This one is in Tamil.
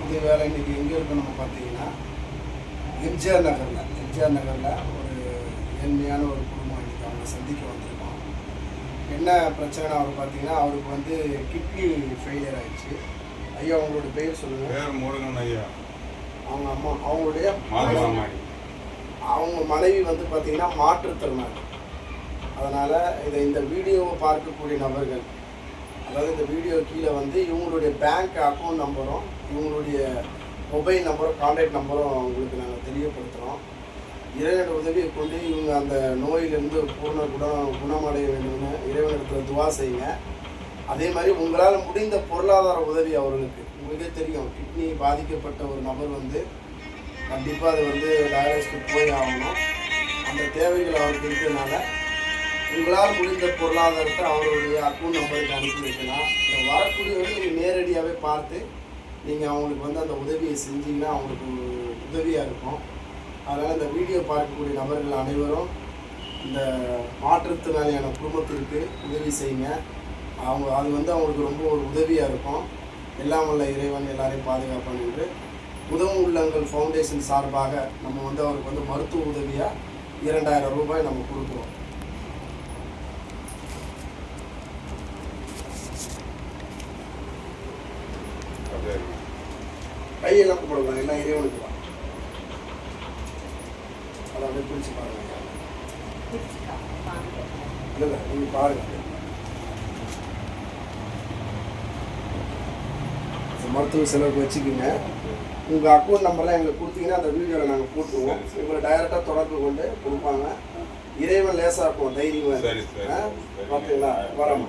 புதிய வேலை இன்னைக்கு எங்கே இருக்கு நம்ம பார்த்தீங்கன்னா எம்ஜிஆர் நகரில். எம்ஜிஆர் நகரில் ஒரு ஏழ்மையான ஒரு குடும்பம் இன்னைக்கு அவங்க சந்திக்க வந்திருக்கோம். என்ன பிரச்சனை அவர் பார்த்தீங்கன்னா அவருக்கு வந்து கிட்னி ஃபெயிலியர் ஆயிடுச்சு. ஐயா அவங்களோட பேர் சொல்லுங்கள் பேர் முருகன் ஐயா. அவங்க அம்மா அவங்களுடைய அவங்க மனைவி வந்து பார்த்தீங்கன்னா மாற்றுத்திறனாளி. அதனால் இதை இந்த வீடியோவை பார்க்கக்கூடிய நபர்கள் அதாவது இந்த வீடியோ கீழே வந்து இவங்களுடைய பேங்க் அக்கௌண்ட் நம்பரும் இவங்களுடைய மொபைல் நம்பரும் கான்டாக்ட் நம்பரும் உங்களுக்கு நாங்கள் தெரியப்படுத்துகிறோம் இறைவனோட உதவியை கொண்டு இவங்க அந்த நோயிலிருந்து பூர்ண குணம் குணமடைய வேண்டும்னு இறைவனிடத்தில் துவா செய்யுங்க. அதே மாதிரி உங்களால் முடிந்த பொருளாதார உதவி அவர்களுக்கு. உங்களுக்கே தெரியும் கிட்னி பாதிக்கப்பட்ட ஒரு நபர் வந்து கண்டிப்பாக அது வந்து டயாலிஸ்க்கு போய் ஆகணும். அந்த தேவைகள் அவருக்கு இருக்கிறதுனால உங்களால் முடிந்த பொருளாதாரத்தை அவருடைய அக்கௌண்ட் நம்பருக்கு அனுப்பி வைக்கலாம். இந்த வரக்கூடியவர்கள் நீங்கள் நேரடியாகவே பார்த்து நீங்கள் அவங்களுக்கு வந்து அந்த உதவியை செஞ்சீங்கன்னா அவங்களுக்கு ஒரு உதவியாக இருக்கும். அதனால் இந்த வீடியோ பார்க்கக்கூடிய நபர்கள் அனைவரும் இந்த மாற்றுத்திறனாளியான குடும்பத்திற்கு உதவி செய்யுங்க. அவங்க அது வந்து அவங்களுக்கு ரொம்ப ஒரு உதவியாக இருக்கும். எல்லாம் வல்ல இறைவன் எல்லாரையும் பாதுகாப்பான் என்று. உதவும் உள்ளங்கள் ஃபவுண்டேஷன் சார்பாக நம்ம வந்து அவருக்கு வந்து மருத்துவ உதவியாக இரண்டாயிரம் ரூபாய் நம்ம கொடுக்குறோம். இருக்கு. கையெல்லாம் கும்பிடலாம் எல்லாம் இறைவனுக்கு தான். அதை அப்படியே பிடிச்சி பாருங்க. இல்லை நீங்கள் பாருங்க. மருத்துவ செலவுக்கு வச்சுக்கோங்க. உங்கள் அக்கௌண்ட் நம்பர்லாம் எங்களுக்கு கொடுத்தீங்கன்னா அந்த வீடியோவில் நாங்கள் போட்டுருவோம். உங்களை டைரெக்டாக தொடர்பு கொண்டு கொடுப்பாங்க. இறைவன் லேசாக இருக்கும் தைரியம் சரி, சரி, சரி. பார்த்தீங்களா? வரோம்